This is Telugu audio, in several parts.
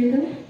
Buyurun.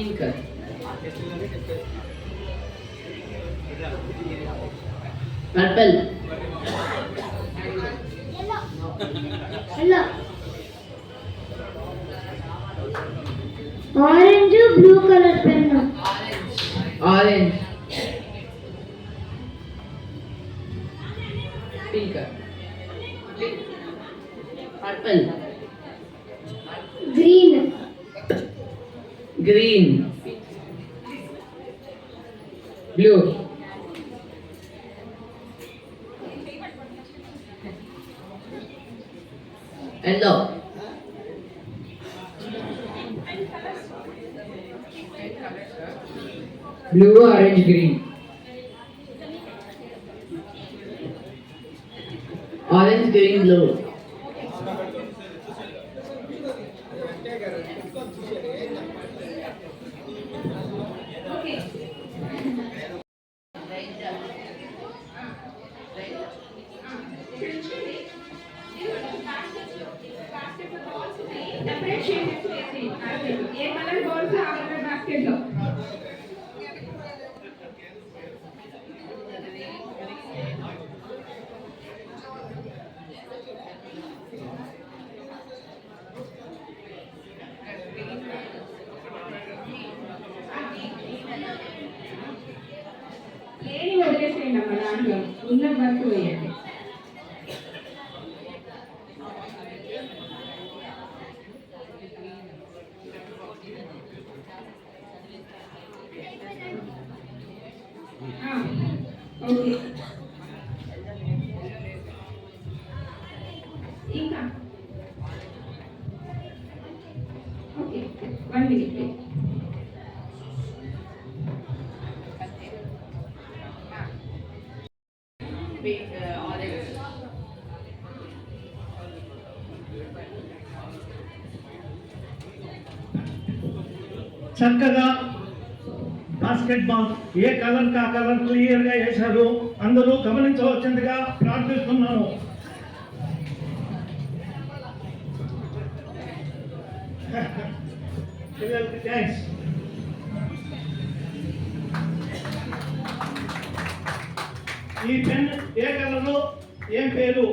Pink purple orange blue colour पहना orange pink purple green green Blue, orange, green. Orange, green, blue. one minute basketball ఏ కలర్ కా కలర్ క్లియర్గా వేశారు? అందరూ గమనించవచ్చిందిగా ప్రార్థిస్తున్నాను. థ్యాంక్స్ ఈ పెన్ ఏ కలరు? ఏం పేరు?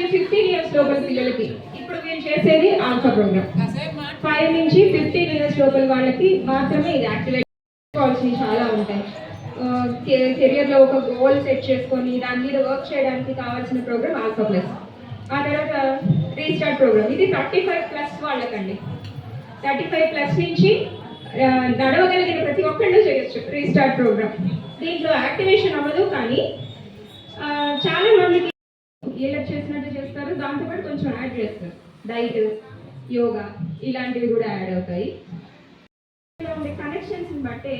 నుంచి ఫిఫ్టీన్ ఇయర్స్ లోపల పిల్లలకి ఇప్పుడు మేము చేసేది ఆల్ఫా ప్రోగ్రామ్. ఫైవ్ నుంచి ఫిఫ్టీన్ ఇయర్స్ లోపల వాళ్ళకి మాత్రమే ఇది యాక్టివేట్ చేసుకోవాల్సినవి చాలా ఉంటాయి. కెరియర్లో ఒక గోల్ సెట్ చేసుకొని దాని మీద వర్క్ చేయడానికి కావాల్సిన ప్రోగ్రామ్ ఆల్ఫా ప్లస్. ఆ తర్వాత రీస్టార్ట్ ప్రోగ్రామ్. ఇది థర్టీ ఫైవ్ ప్లస్ వాళ్ళకండి. థర్టీ ఫైవ్ ప్లస్ నుంచి నడవగలిగిన ప్రతి ఒక్కళ్ళు చేయొచ్చు రీస్టార్ట్ ప్రోగ్రామ్. దీంట్లో యాక్టివేషన్ అవ్వదు కానీ చాలా మందికి వీళ్ళకి చేసినట్టు చేస్తారు. దాంతోపాటు కొంచెం యాడ్ చేస్తారు. డైట్ యోగా ఇలాంటివి కూడా యాడ్ అవుతాయి. ఉండే కనెక్షన్స్ని బట్టే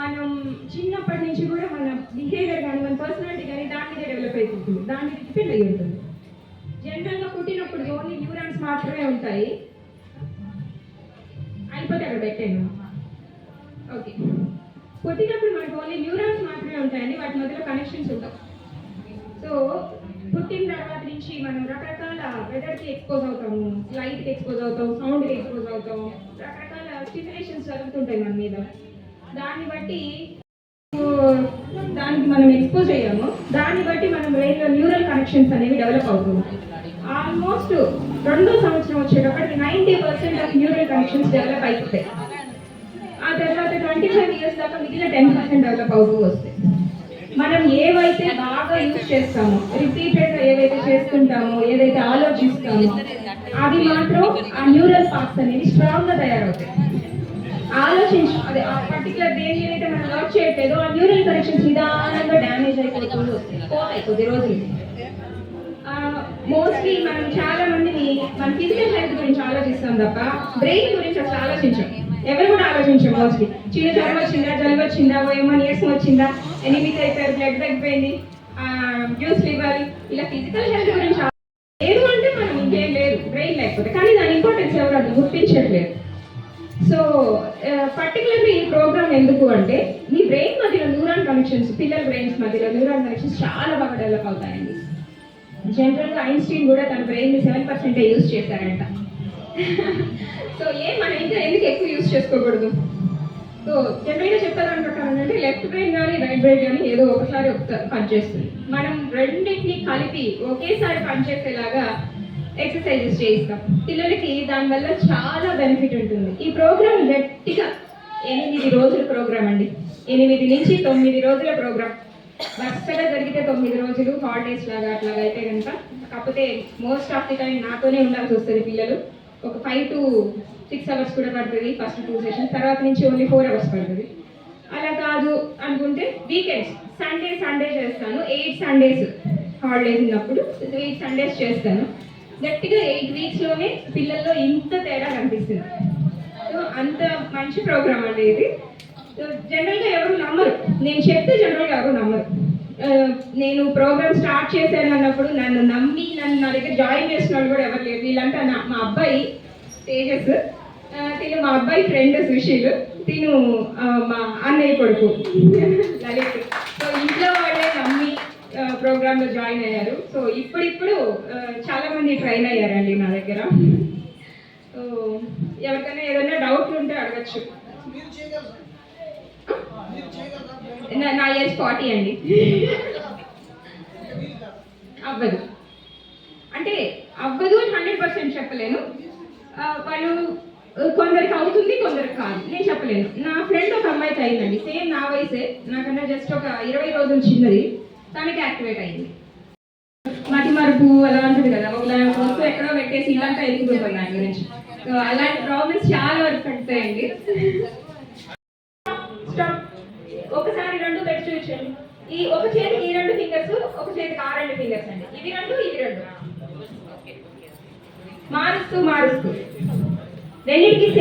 మనం చిన్నప్పటి నుంచి కూడా మన బిహేవియర్ కానీ మన పర్సనాలిటీ కానీ దాని మీద డెవలప్ అయిపోతుంది దాని మీద డిపెండ్ అయ్యి ఉంటుంది. జనరల్గా పుట్టినప్పుడు ఓన్లీ న్యూరాన్స్ మాత్రమే ఉంటాయి. అయిపోతే అక్కడ పెట్టాను ఓకే పుట్టినప్పుడు మనకు ఓన్లీ న్యూరాన్స్ మాత్రమే ఉంటాయండి. వాటి మధ్యలో కనెక్షన్స్ ఉంటాయి సో పుట్టిన తర్వాత నుంచి మనం రకరకాల వెదర్కి ఎక్స్పోజ్ అవుతాము లైట్కి ఎక్స్పోజ్ అవుతాం సౌండ్కి ఎక్స్పోజ్ అవుతాం. రకరకాల స్టిమ్యులేషన్స్ జరుగుతుంటాయి మన మీద. దాన్ని బట్టి దానికి మనం ఎక్స్పోజ్ అయ్యాము. దాన్ని బట్టి మనం బ్రెయిన్లో న్యూరల్ కనెక్షన్స్ అనేవి డెవలప్ అవుతున్నాయి ఆల్మోస్ట్ రెండో సంవత్సరం వచ్చేటప్పటికి ninety percent of neural connections develop అయిపోతాయి. ఆ తర్వాత ట్వంటీ ఫైవ్ ఇయర్స్ దాకా మిగిలిన టెన్ పర్సెంట్ డెవలప్ అవుతూ వస్తాయి. ఏవైతే బాగా యూజ్ చేస్తామో రిపీటెడ్గా ఏవైతే చేస్తుంటామో ఏదైతే ఆలోచిస్తామో అది మాత్రం ఆ న్యూరల్ పార్ట్స్ అనేవి స్ట్రాంగ్గా తయారవుతాయి. ఆలోచించు అదే ఆ పర్టికులర్ దేని ఏదైతే అయితే మనం వర్క్ చేయట్లేదో ఆ న్యూరల్ కనెక్షన్స్ నిదానంగా డ్యామేజ్ అయిపోతూ పోతాయి కొద్ది రోజులు. మోస్ట్లీ మనం చాలా మందిని మన ఫిజికల్ హెల్త్ గురించి ఆలోచిస్తాం తప్ప బ్రెయిన్ గురించి అసలు ఆలోచించాం. ఎవరు కూడా ఆలోచించాం మోస్ట్లీ చిన్న జ్వరం వచ్చిందా జలుబు వచ్చిందా ఏమో నీరసం వచ్చిందా ఎనిమిది అయిపోయారు బ్లడ్ తగ్గిపోయింది జ్యూస్ ఇవ్వాలి ఇలా ఫిజికల్ హెల్త్ గురించి లేదు అంటే మనం ఇంకేం లేదు బ్రెయిన్ లేకపోతే. కానీ దాని ఇంపార్టెన్స్ ఎవరు అది గుర్తించట్లేదు. సో పర్టికులర్లీ ఈ ప్రోగ్రామ్ ఎందుకు అంటే మీ బ్రెయిన్ మధ్యలో న్యూరాన్ కనెక్షన్స్ పిల్లల బ్రెయిన్స్ మధ్యలో న్యూరాన్ కనెక్షన్స్ చాలా బాగా డెవలప్ అవుతాయండి. జనరల్గా ఐన్స్టీన్ కూడా తన బ్రెయిన్ సెవెన్ పర్సెంటే యూజ్ చేశారంట. సో ఏ మనం ఇంకా ఎందుకు ఎక్కువ యూజ్ చేసుకోకూడదు? సో జనరల్గా చెప్పేదాని ప్రకారం అంటే లెఫ్ట్ బ్రెయిన్ కానీ రైట్ బ్రెయిన్ కానీ ఏదో ఒకసారి ఒకసారి పనిచేస్తుంది. మనం రెండింటిని కలిపి ఒకేసారి పనిచేసేలాగా ఎక్సర్సైజెస్ చేయిస్తాం. పిల్లలకి దానివల్ల చాలా బెనిఫిట్ ఉంటుంది. ఈ ప్రోగ్రామ్ గట్టిగా ఎనిమిది రోజుల ప్రోగ్రామ్ అండి. ఎనిమిది నుంచి తొమ్మిది రోజుల ప్రోగ్రామ్ వరుసగా జరిగితే తొమ్మిది రోజులు హాలిడేస్ లాగా అట్లాగా అయితే కనుక కాకపోతే మోస్ట్ ఆఫ్ ది టైం నాతోనే ఉండాల్సి వస్తుంది పిల్లలు. ఒక ఫైవ్ టు సిక్స్ అవర్స్ కూడా పడుతుంది ఫస్ట్ టూ సెషన్స్ తర్వాత నుంచి ఓన్లీ ఫోర్ అవర్స్ పడుతుంది. అలా కాదు అనుకుంటే వీకెండ్స్ సండే సండే చేస్తాను. ఎయిట్ సండేస్ హాలిడేస్ ఉన్నప్పుడు ఎయిట్ సండేస్ చేస్తాను. గట్టిగా ఎయిట్ వీక్స్లోనే పిల్లల్లో ఇంత తేడా కనిపిస్తుంది. సో అంత మంచి ప్రోగ్రామ్ అండి ఇది. సో జనరల్గా ఎవరు నమ్మరు. నేను చెప్తే జనరల్గా ఎవరు నమ్మరు. నేను ప్రోగ్రామ్ స్టార్ట్ చేశాను అన్నప్పుడు నన్ను నమ్మి నన్ను నా దగ్గర జాయిన్ చేసిన వాళ్ళు కూడా ఎవరు లేరు. వీళ్ళంతా నా మా అబ్బాయి తేజస్. తిను మా అబ్బాయి ఫ్రెండ్ సుశీల్. తిను మా అన్నయ్య కొడుకు. లలిత్. సో ఇంట్లో వాళ్ళే నమ్మి ప్రోగ్రామ్లో జాయిన్ అయ్యారు. సో ఇప్పుడిప్పుడు చాలామంది చాలా మంది ట్రైన్ అయ్యారండి నా దగ్గర. సో ఎవరికైనా ఏదైనా డౌట్లు ఉంటే అడగచ్చు. నా- నా ఏజ్ ఫార్టీ అండి. అవ్వదు. అంటే అవ్వదు అని హండ్రెడ్ పర్సెంట్ చెప్పలేను. వాళ్ళు కొందరికి అవుతుంది కొందరికి కాదు. నేను చెప్పలేను. నా ఫ్రెండ్ ఒక అమ్మాయి అయిందండి. సేమ్ నా వయసే. నాకన్నా జస్ట్ ఒక ఇరవై రోజులు చిన్నది. తనకి యాక్టివేట్ అయింది. మతి మరుపు అలా ఉంటుంది కదా. ఒక వస్తువు ఎక్కడో పెట్టేసి ఇలాంటి ఎదుగుతుంది దాని గురించి. సో అలాంటి ప్రాబ్లమ్స్ చాలా వరకు కలుగుతాయండి ఒకసారి రెండు పెట్టి చూపించండి. ఈ ఒక చేతికి ఈ రెండు ఫింగర్స్ ఒక చేతికి ఆ రెండు ఫింగర్స్ అండి. ఇవి రెండు ఇవి రెండు. మారుస్తూ మారుస్తూ. రెండింటికి